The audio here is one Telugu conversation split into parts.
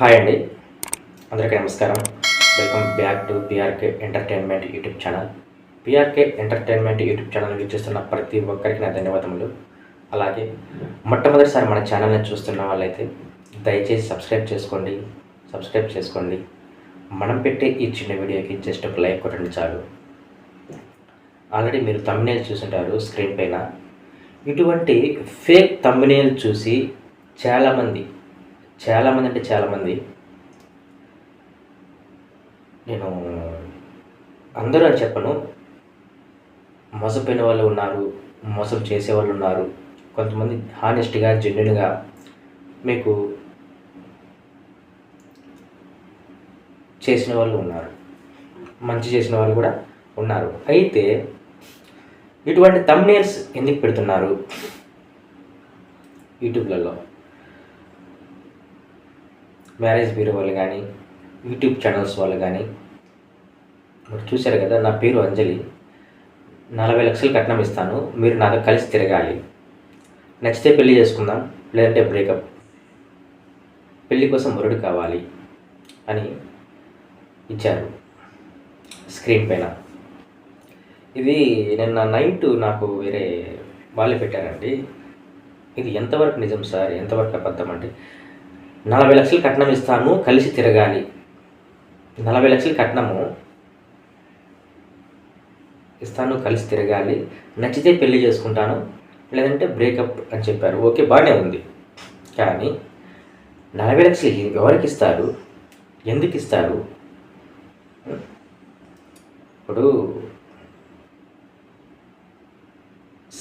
హాయ్ అండి. అందరికీ నమస్కారం. Welcome back to PRK entertainment YouTube channel. PRK entertainment YouTube channel వీక్షిస్తున్న ప్రతి ఒక్కరికి నా ధన్యవాదములు. అలాగే మొట్టమొదటిసారి మన ఛానల్ని చూస్తున్న వాళ్ళైతే దయచేసి సబ్స్క్రైబ్ చేసుకోండి సబ్స్క్రైబ్ చేసుకోండి. మనం పెట్టే ఈ చిన్న వీడియోకి జస్ట్ ఒక లైక్ కొట్టండి చాలు. ఆల్రెడీ మీరు తమ్మినేల్ చూసుంటారు స్క్రీన్ పైన. ఇటువంటి ఫేక్ తమ్మినేల్ చూసి చాలామంది చాలామంది అంటే చాలామంది. నేను అందరూ అని చెప్పను. మోసపోయిన వాళ్ళు ఉన్నారు మోసం చేసే వాళ్ళు ఉన్నారు. కొంతమంది హానెస్ట్గా జెన్యున్గా మీకు చేసిన వాళ్ళు ఉన్నారు. మంచి చేసిన వాళ్ళు కూడా ఉన్నారు. అయితే ఇటువంటి తమ్నేల్స్ ఎందుకు పెడుతున్నారు? యూట్యూబ్లలో. మ్యారేజ్ బ్యూరో వాళ్ళు కానీ యూట్యూబ్ ఛానల్స్ వాళ్ళు కానీ మీరు చూశారు కదా నా పేరు అంజలి. నలభై లక్షలు కట్నం ఇస్తాను మీరు నాతో కలిసి తిరగాలి. నచ్చితే పెళ్ళి చేసుకుందాం లేదంటే బ్రేకప్. పెళ్ళి కోసం మురుడు కావాలి అని ఇచ్చారు స్క్రీన్ పైన. ఇది నిన్న నైట్ నాకు వేరే వాళ్ళు పెట్టారండి. ఇది ఎంతవరకు నిజం సార్? ఎంతవరకు అబద్ధం అంటే నలభై లక్షలు కట్నం ఇస్తాను కలిసి తిరగాలి. నలభై లక్షలు కట్నము. ఇస్తాను కలిసి తిరగాలి. నచ్చితే పెళ్ళి చేసుకుంటాను. లేదంటే బ్రేకప్ అని చెప్పారు. ఓకే బాగానే ఉంది. కానీ నలభై లక్షలు ఎవరికి ఇస్తారు? ఎందుకు ఇస్తారు? ఇప్పుడు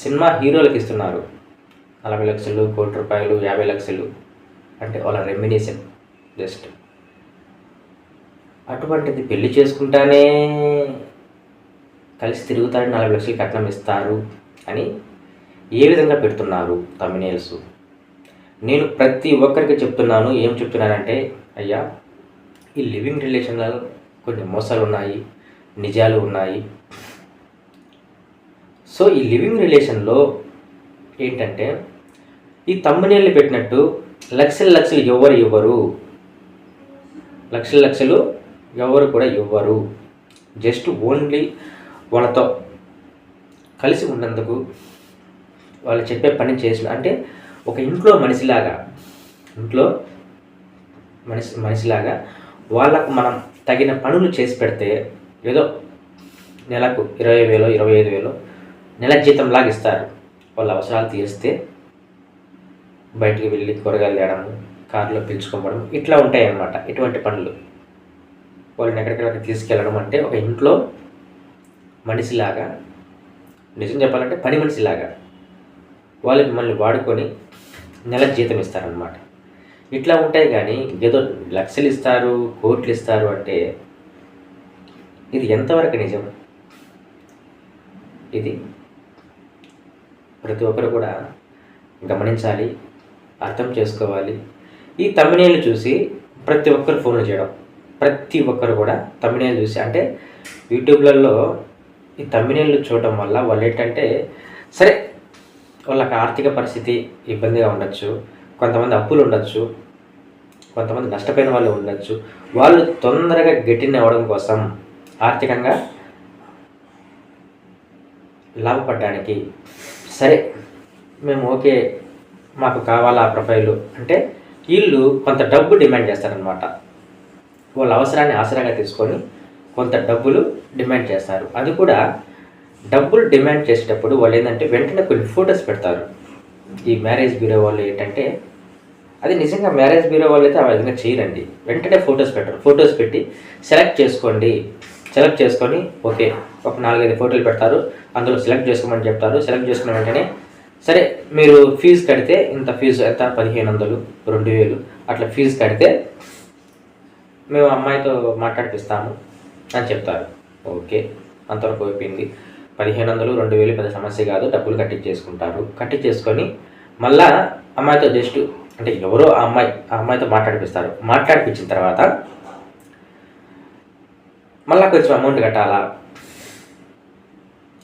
సినిమా హీరోలకు ఇస్తున్నారు. నలభై లక్షలు కోటి రూపాయలు యాభై లక్షలు. అంటే వాళ్ళ రెమ్యునేషన్ జస్ట్ అటువంటిది పెళ్ళి చేసుకుంటానే కలిసి తిరుగుతారని నలభై లక్షలు కట్నం ఇస్తారు అని ఏ విధంగా పెడుతున్నారు తమిళస్ నేను ప్రతి ఒక్కరికి చెప్తున్నాను ఏం చెప్తున్నానంటే అయ్యా ఈ లివింగ్ రిలేషన్లలో కొన్ని మోసాలు ఉన్నాయి నిజాలు ఉన్నాయి. సో ఈ లివింగ్ రిలేషన్లో ఏంటంటే ఈ తమ్మునేళ్ళు పెట్టినట్టు లక్షల లక్షలు ఎవరు ఇవ్వరు? లక్షల లక్షలు ఎవరు కూడా ఇవ్వరు. జస్ట్ ఓన్లీ వాళ్ళతో కలిసి ఉన్నందుకు వాళ్ళు చెప్పే పని చేసిన అంటే ఒక ఇంట్లో మనిషిలాగా ఇంట్లో మనిషి మనిషిలాగా వాళ్ళకు మనం తగిన పనులు చేసి పెడితే ఏదో నెలకు ఇరవై వేలు ఇరవై ఐదు వేలు నెల జీతంలాగా ఇస్తారు. వాళ్ళ అవసరాలు తీరిస్తే బయటికి వెళ్ళి కూరగాయలు తేడము కారులో పిలుచుకోవడం ఇట్లా ఉంటాయి అన్నమాట ఇటువంటి పనులు. వాళ్ళని ఎక్కడికెక్కడికి తీసుకెళ్ళడం అంటే ఒక ఇంట్లో మనిషిలాగా నిజం చెప్పాలంటే పని మనిషిలాగా వాళ్ళు మిమ్మల్ని వాడుకొని నెల జీతం ఇస్తారనమాట ఇట్లా ఉంటాయి కానీ ఏదో లక్షలు ఇస్తారు కోట్లు ఇస్తారు అంటే ఇది ఎంతవరకు నిజం? ఇది ప్రతి ఒక్కరు కూడా గమనించాలి. అర్థం చేసుకోవాలి. ఈ తమిళలు చూసి ప్రతి ఒక్కరు ఫోన్లు చేయడం. ప్రతి ఒక్కరు కూడా తమిళలు చూసి అంటే యూట్యూబ్లలో ఈ తమిళలు చూడటం వల్ల వాళ్ళు ఏంటంటే సరే వాళ్ళకి ఆర్థిక పరిస్థితి ఇబ్బందిగా ఉండొచ్చు కొంతమంది అప్పులు ఉండొచ్చు కొంతమంది నష్టపోయిన వాళ్ళు ఉండొచ్చు వాళ్ళు తొందరగా గట్టిన అవ్వడం కోసం ఆర్థికంగా లాభపడడానికి సరే మేము ఓకే మాకు కావాలా ఆ ప్రొఫైలు? అంటే వీళ్ళు కొంత డబ్బు డిమాండ్ చేస్తారనమాట వాళ్ళ అవసరాన్ని ఆసరాగా తీసుకొని కొంత డబ్బులు డిమాండ్ చేస్తారు. అది కూడా డబ్బులు డిమాండ్ చేసేటప్పుడు వాళ్ళు ఏంటంటే వెంటనే కొన్ని ఫొటోస్ పెడతారు. ఈ మ్యారేజ్ బ్యూరో వాళ్ళు ఏంటంటే అది నిజంగా మ్యారేజ్ బ్యూరో వాళ్ళు అయితే ఆ విధంగా చేయరండి. వెంటనే ఫొటోస్ పెట్టరు. ఫొటోస్ పెట్టి సెలెక్ట్ చేసుకోండి. సెలెక్ట్ చేసుకొని ఓకే ఒక నాలుగైదు ఫోటోలు పెడతారు. అందులో సెలెక్ట్ చేసుకోమని చెప్తారు. సెలెక్ట్ చేసుకున్న వెంటనే సరే మీరు ఫీజు కడితే ఇంత ఫీజు ఎంత? పదిహేను వందలు రెండు వేలు. అట్లా ఫీజు కడితే మేము అమ్మాయితో మాట్లాడిపిస్తాము అని చెప్తారు. ఓకే అంతవరకు అయిపోయింది. పదిహేను వందలు రెండు వేలు పెద్ద సమస్య కాదు. డబ్బులు కట్టించేసుకుంటారు. కట్టించేసుకొని మళ్ళా అమ్మాయితో జస్ట్ అంటే ఎవరో ఆ అమ్మాయి ఆ అమ్మాయితో మాట్లాడిపిస్తారు. మాట్లాడిపించిన తర్వాత మళ్ళా కొంచెం అమౌంట్ కట్టాలా?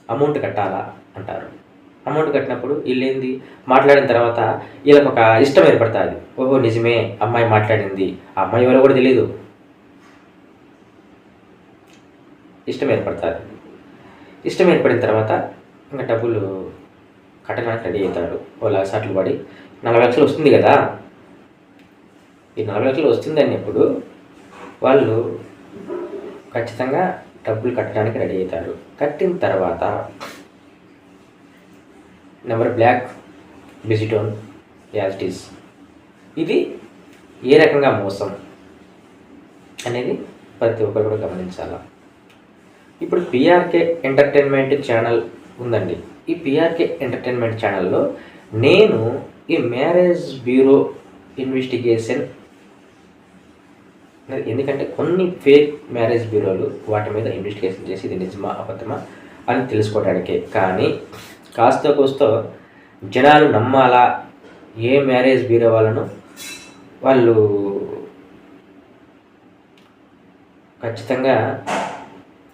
అమౌంట్ కట్టాలా? అంటారు. అమౌంట్ కట్టినప్పుడు వీళ్ళేంది? మాట్లాడిన తర్వాత వీళ్ళకి ఒక ఇష్టం ఏర్పడుతుంది. ఓహో నిజమే అమ్మాయి మాట్లాడింది. ఆ అమ్మాయి ఎవరో కూడా తెలియదు ఇష్టం ఏర్పడుతుంది. ఇష్టం ఏర్పడిన తర్వాత ఇంకా డబ్బులు కట్టడానికి రెడీ అవుతాడు. ఓ లక్షలు పడి నలభై లక్షలు వస్తుంది కదా? ఈ నలభై లక్షలు వస్తుంది అన్నప్పుడు వాళ్ళు ఖచ్చితంగా డబ్బులు కట్టడానికి రెడీ అవుతారు. కట్టిన తర్వాత నెంబర్ బ్లాక్ బిజిటోన్ యాజిటీస్ ఇది ఏ రకంగా మోసం అనేది ప్రతి ఒక్కరు కూడా గమనించాలి. ఇప్పుడు పిఆర్కే ఎంటర్టైన్మెంట్ ఛానల్ ఉందండి. ఈ పిఆర్కే ఎంటర్టైన్మెంట్ ఛానల్లో నేను ఈ మ్యారేజ్ బ్యూరో ఇన్వెస్టిగేషన్ ఎందుకంటే కొన్ని ఫేక్ మ్యారేజ్ బ్యూరోలు వాటి మీద ఇన్వెస్టిగేషన్ చేసి ఇది నిజమా అబద్ధమా అని తెలుసుకోవడానికే. కానీ కాస్త కోస్తో జనాలు నమ్మాలా? ఏ మ్యారేజ్ బ్యూరో వాళ్ళను? వాళ్ళు ఖచ్చితంగా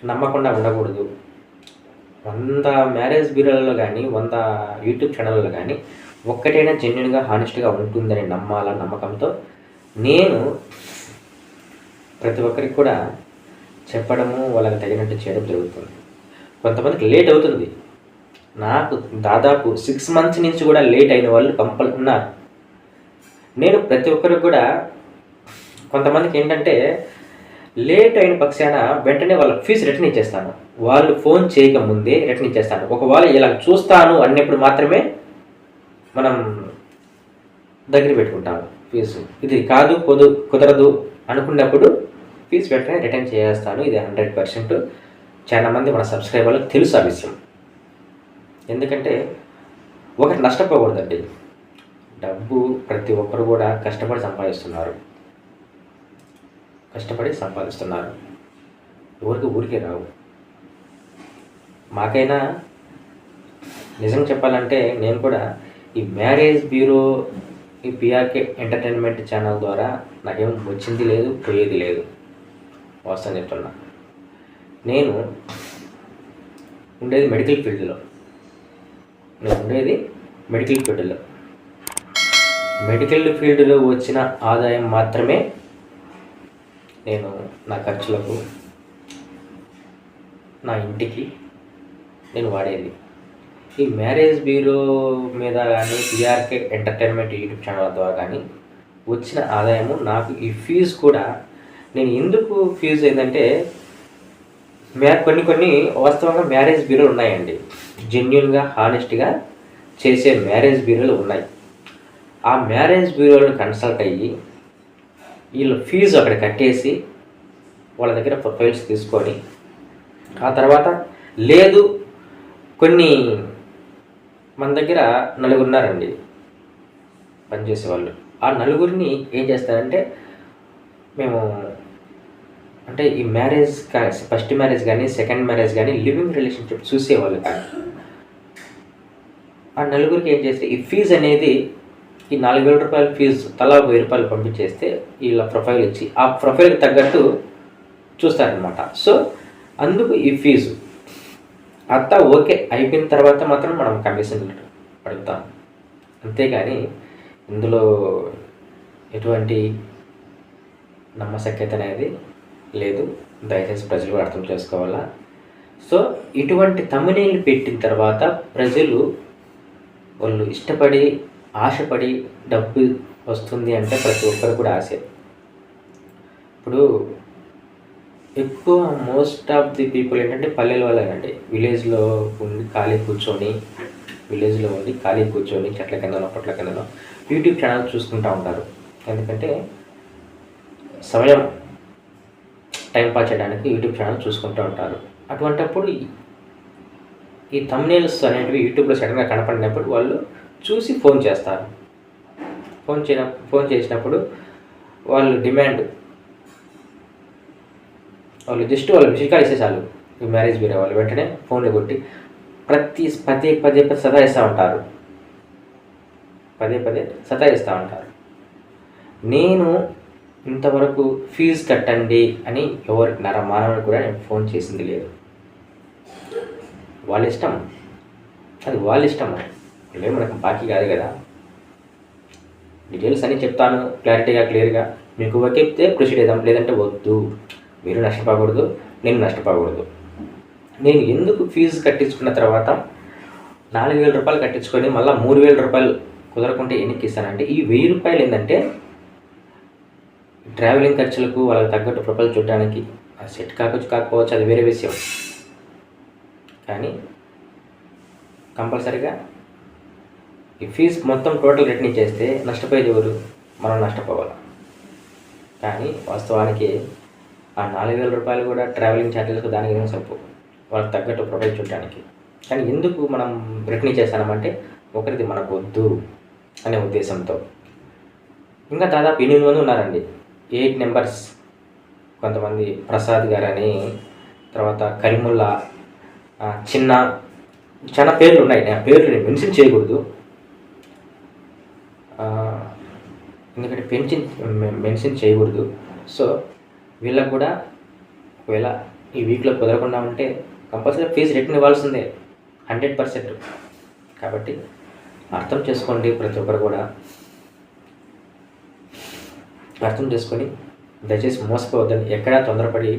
నమ్మకుండా ఉండకూడదు. వంద మ్యారేజ్ బ్యూరోలలో కానీ వంద యూట్యూబ్ ఛానల్లో కానీ ఒక్కటైనా జెన్యున్గా హానెస్ట్గా ఉంటుందని నమ్మాల నమ్మకంతో నేను ప్రతి ఒక్కరికి కూడా చెప్పడము వాళ్ళకి తగినట్టు చేయడం జరుగుతుంది. కొంతమందికి లేట్ అవుతుంది. నాకు దాదాపు సిక్స్ మంత్స్ నుంచి కూడా లేట్ అయిన వాళ్ళు కంపల్ ఉన్నారు. నేను ప్రతి ఒక్కరికి కూడా కొంతమందికి ఏంటంటే లేట్ అయిన పక్షాన వెంటనే వాళ్ళకి ఫీజు రిటర్న్ ఇచ్చేస్తాను. వాళ్ళు ఫోన్ చేయక ముందే రిటర్న్ ఇచ్చేస్తాను. ఒకవేళ ఇలా చూస్తాను అన్నప్పుడు మాత్రమే మనం దగ్గర పెట్టుకుంటాము ఫీజు ఇది కాదు కుదు కుదరదు అనుకున్నప్పుడు ఫీజు వెంటనే రిటర్న్ చేస్తాను. ఇది హండ్రెడ్ పర్సెంట్ చాలా మంది మన సబ్స్క్రైబర్లకు తెలుసు ఆ విషయం. ఎందుకంటే ఒకటి నష్టపోకూడదండి. డబ్బు ప్రతి ఒక్కరు కూడా కష్టపడి సంపాదిస్తున్నారు. కష్టపడి సంపాదిస్తున్నారు. ఎవరికి ఊరికే రావు. మాకైనా నిజం చెప్పాలంటే నేను కూడా ఈ మ్యారేజ్ బ్యూరో ఈ పిఆర్కే ఎంటర్టైన్మెంట్ ఛానల్ ద్వారా నాకేం వచ్చింది లేదు పోయేది లేదు. వాస్తవం చెప్తున్నా. నేను ఉండేది మెడికల్ ఫీల్డ్లో. నేను ఉండేది మెడికల్ ఫీల్డ్లో. మెడికల్ ఫీల్డ్లో వచ్చిన ఆదాయం మాత్రమే నేను నా ఖర్చులకు నా ఇంటికి నేను వాడేది. ఈ మ్యారేజ్ బ్యూరో మీద కానీ పిఆర్కే ఎంటర్టైన్మెంట్ యూట్యూబ్ ఛానల్ ద్వారా కానీ వచ్చిన ఆదాయము నాకు ఈ ఫీజు కూడా నేను ఎందుకు ఫీజు ఏంటంటే మ్యా కొన్ని కొన్ని వాస్తవంగా మ్యారేజ్ బ్యూరోలు ఉన్నాయండి. జెన్యున్గా హానెస్ట్గా చేసే మ్యారేజ్ బ్యూరోలు ఉన్నాయి. ఆ మ్యారేజ్ బ్యూరోలను కన్సల్ట్ అయ్యి వీళ్ళు ఫీజు అక్కడ కట్టేసి వాళ్ళ దగ్గర ప్రొఫైల్స్ తీసుకొని ఆ తర్వాత లేదు కొన్ని మన దగ్గర నలుగురు ఉన్నారండి పనిచేసే వాళ్ళు ఆ నలుగురిని ఏం చేస్తారంటే మేము అంటే ఈ మ్యారేజ్ ఫస్ట్ మ్యారేజ్ కానీ సెకండ్ మ్యారేజ్ కానీ లివింగ్ రిలేషన్షిప్ చూసేవాళ్ళు కానీ ఆ నలుగురికి ఏం చేస్తే ఈ ఫీజు అనేది ఈ నాలుగు వేల రూపాయల ఫీజు తలా వెయ్యి రూపాయలు పంపించేస్తే వీళ్ళ ప్రొఫైల్ ఇచ్చి ఆ ప్రొఫైల్కి తగ్గట్టు చూస్తారనమాట సో అందుకు ఈ ఫీజు అంతా ఓకే అయిపోయిన తర్వాత మాత్రం మనం కమిషన్ అడుగుతాం. అంతేగాని ఇందులో ఎటువంటి నమ్మశక్యత అనేది లేదు. దయచేసి ప్రజలు అర్థం చేసుకోవాలా? సో ఇటువంటి తమ్మునీళ్ళు పెట్టిన తర్వాత ప్రజలు వాళ్ళు ఇష్టపడి ఆశపడి డబ్బు వస్తుంది అంటే ప్రతి ఒక్కరు కూడా ఆశ. ఇప్పుడు ఎక్కువ మోస్ట్ ఆఫ్ ది పీపుల్ ఏంటంటే పల్లెల వాళ్ళేనండి విలేజ్లో ఉండి ఖాళీ కూర్చొని విలేజ్లో ఉండి ఖాళీ కూర్చొని చెట్ల కిందనో పొట్ల కిందనో యూట్యూబ్ ఛానల్ చూసుకుంటూ ఉంటారు. ఎందుకంటే సమయం టైం పాస్ చేయడానికి యూట్యూబ్ ఛానల్ చూసుకుంటూ ఉంటారు. అటువంటప్పుడు ఈ తమ్నేల్స్ అనేటివి యూట్యూబ్లో సడన్గా కనపడినప్పుడు వాళ్ళు చూసి ఫోన్ చేస్తారు. ఫోన్ చేయన ఫోన్ చేసినప్పుడు వాళ్ళు డిమాండ్ వాళ్ళు జస్ట్ వాళ్ళు మిషికాలు ఇచ్చేసారు ఈ మ్యారేజ్ బీరే వాళ్ళు వెంటనే ఫోన్లో కొట్టి ప్రతి పదే పదే పదే సతాయిస్తూ ఉంటారు. పదే పదే సతాయిస్తూ ఉంటారు. నేను ఇంతవరకు ఫీజు కట్టండి అని ఎవరికి నర మానవుడు కూడా నేను ఫోన్ చేసింది లేదు. వాళ్ళ ఇష్టం. అది వాళ్ళ ఇష్టం. లేదు మనకు బాకీ కాదు కదా. డీటెయిల్స్ అన్నీ చెప్తాను క్లారిటీగా క్లియర్గా. మీకు ఓకే ప్రొసీడ్ చేద్దాం లేదంటే వద్దు. మీరు నష్టపోకూడదు నేను నష్టపోకూడదు. నేను ఎందుకు ఫీజు కట్టించుకున్న తర్వాత నాలుగు వేల రూపాయలు కట్టించుకొని మళ్ళీ మూడు వేల రూపాయలు కుదరకుంటే ఎన్నికి ఇస్తానంటే ఈ వెయ్యి రూపాయలు ఏంటంటే ట్రావెలింగ్ ఖర్చులకు వాళ్ళకి తగ్గట్టు ప్రొఫైల్ చూడడానికి సెట్ కావచ్చు కాకపోవచ్చు అది వేరే విషయం. కానీ కంపల్సరీగా ఈ ఫీజు మొత్తం టోటల్ రిటర్న్ చేస్తే నష్టపోయేది ఎవరు మనం నష్టపోవాలి. కానీ వాస్తవానికి ఆ నాలుగు వేల రూపాయలు కూడా ట్రావెలింగ్ ఛార్జెస్కి దానికి ఏం సరిపో వాళ్ళకి తగ్గట్టు ప్రొవైడ్ చూడడానికి. కానీ ఎందుకు మనం రిటర్న్ చేస్తామంటే ఒకరిది మనకు వద్దు అనే ఉద్దేశంతో. ఇంకా దాదాపు ఎనిమిది మంది ఉన్నారండి. ఎయిట్ నెంబర్స్ కొంతమంది ప్రసాద్ గారని తర్వాత కరిముల్లా చిన్న చాలా పేర్లు ఉన్నాయి. ఆ పేర్లు నేను మెన్షన్ చేయకూడదు. ఎందుకంటే పెన్షన్ మెన్షన్ చేయకూడదు. సో వీళ్ళకు కూడా ఒకవేళ ఈ వీక్లో కుదరకుండా ఉంటే కంపల్సరీ ఫీజు రిటర్న్ ఇవ్వాల్సిందే. Hundred percent. కాబట్టి అర్థం చేసుకోండి ప్రతి ఒక్కరు కూడా. అర్థం చేసుకొని దయచేసి మోసపోవద్దని ఎక్కడా తొందరపడి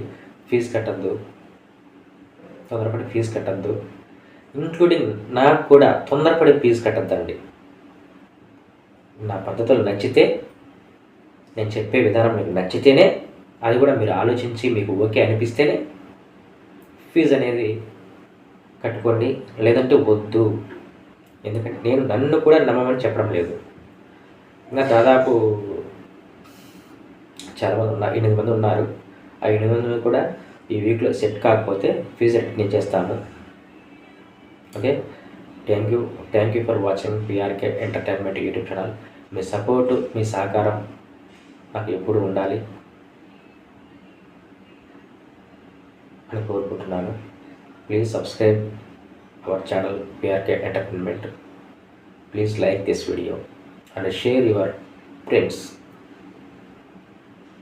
ఫీజు కట్టద్దు. తొందరపడి ఫీజు కట్టద్దు. ఇంక్లూడింగ్ నాకు కూడా తొందరపడి ఫీజు కట్టద్దండి. నా పద్ధతులు నచ్చితే నేను చెప్పే విధానం మీకు నచ్చితేనే అది కూడా మీరు ఆలోచించి మీకు ఓకే అనిపిస్తేనే ఫీజు అనేది కట్టుకోండి. లేదంటే వద్దు. ఎందుకంటే నేను నన్ను కూడా నమ్మమని చెప్పడం లేదు. ఇంకా దాదాపు చాలామంది ఉన్నారు ఎనిమిది మంది ఉన్నారు. ఆ ఎనిమిది మంది కూడా ఈ వీక్లో సెట్ కాకపోతే ఫీజు రిటర్న్ చేస్తాము. Okay thank you thank you for watching PRK entertainment YouTube channel me support మీ సహకారం నాకు ఎప్పుడు ఉండాలి అని కోరుకుంటున్నాను. Please subscribe our channel PRK entertainment please like this video and share your friends